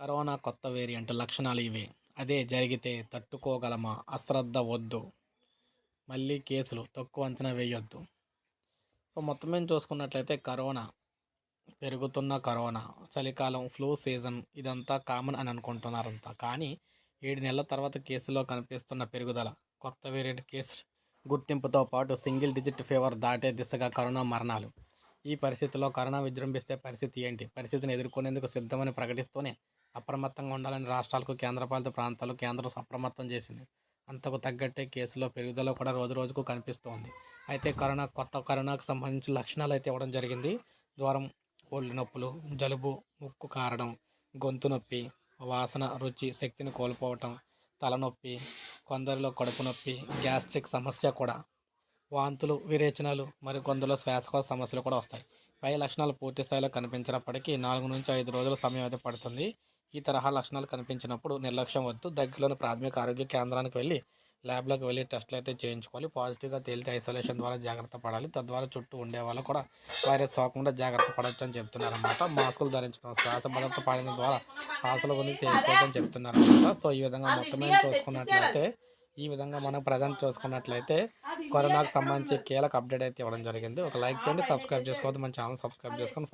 Corona కొత్త variant లక్షణాలు ఇవే. అదే జరిగితే తట్టుకోగలమా? అశ్రద్ధ వద్దు. మళ్ళీ కేసులు తక్కువ అంచనా వేయొద్దు. సో మొత్తం మేము చూసుకున్నట్లయితే కరోనా పెరుగుతున్న కరోనా చలికాలం ఫ్లూ సీజన్ ఇదంతా కామన్ అని అనుకుంటున్నారంతా. కానీ ఏడు నెలల తర్వాత కేసులో కనిపిస్తున్న పెరుగుదల కొత్త వేరియంట్ కేసు గుర్తింపుతో పాటు సింగిల్ డిజిట్ ఫీవర్ దాటే దిశగా కరోనా మరణాలు. ఈ పరిస్థితిలో కరోనా విజృంభిస్తే పరిస్థితి ఏంటి? పరిస్థితిని ఎదుర్కొనేందుకు సిద్ధమని ప్రకటిస్తూనే అప్రమత్తంగా ఉండాలని రాష్ట్రాలకు కేంద్రపాలిత ప్రాంతాలు కేంద్రం అప్రమత్తం చేసింది. అంతకు తగ్గట్టే కేసులో పెరుగుదల కూడా రోజు రోజుకు కనిపిస్తోంది. అయితే కరోనా కొత్త కరోనాకు సంబంధించిన లక్షణాలు అయితే ఇవ్వడం జరిగింది. జ్వరం ఒళ్ళు నొప్పులు జలుబు ముక్కు కారడం గొంతు నొప్పి వాసన రుచి శక్తిని కోల్పోవటం తలనొప్పి కొందరిలో కడుపు నొప్పి గ్యాస్ట్రిక్ సమస్య కూడా. వాంతులు విరేచనాలు మరి కొందరిలో శ్వాసకోశ సమస్యలు కూడా వస్తాయి. పై లక్షణాలు పూర్తి స్థాయిలో కనిపించినప్పటికీ నాలుగు నుంచి ఐదు రోజుల సమయం అయితే పడుతుంది. ఈ తరహా లక్షణాలు కనిపించినప్పుడు నిర్లక్ష్యం వద్దు. దగ్గరలోని ప్రాథమిక ఆరోగ్య కేంద్రానికి వెళ్ళి ల్యాబ్లోకి వెళ్ళి టెస్టులు అయితే చేయించుకోవాలి. పాజిటివ్గా తేలితే ఐసోలేషన్ ద్వారా జాగ్రత్త పడాలి. తద్వారా చుట్టూ ఉండే వాళ్ళు కూడా వైరస్ సోకకుండా జాగ్రత్త పడవచ్చు అని చెప్తున్నారు అనమాట మాస్కులు ధరించడం శ్వాస భద్రత పాడిన ద్వారా శ్వాసల గురించి చేసుకోవచ్చని చెప్తున్నారు అనమాట సో ఈ విధంగా మొత్తం మీద చూసుకున్నట్లయితే ఈ విధంగా మనం ప్రజెంట్ చూసుకున్నట్లయితే కరోనాకు సంబంధించి కీలక అప్డేట్ అయితే ఇవ్వడం జరిగింది. ఒక లైక్ చేయండి సబ్స్క్రైబ్ చేసుకోవద్దు మన ఛానల్ సబ్స్క్రైబ్ చేసుకొని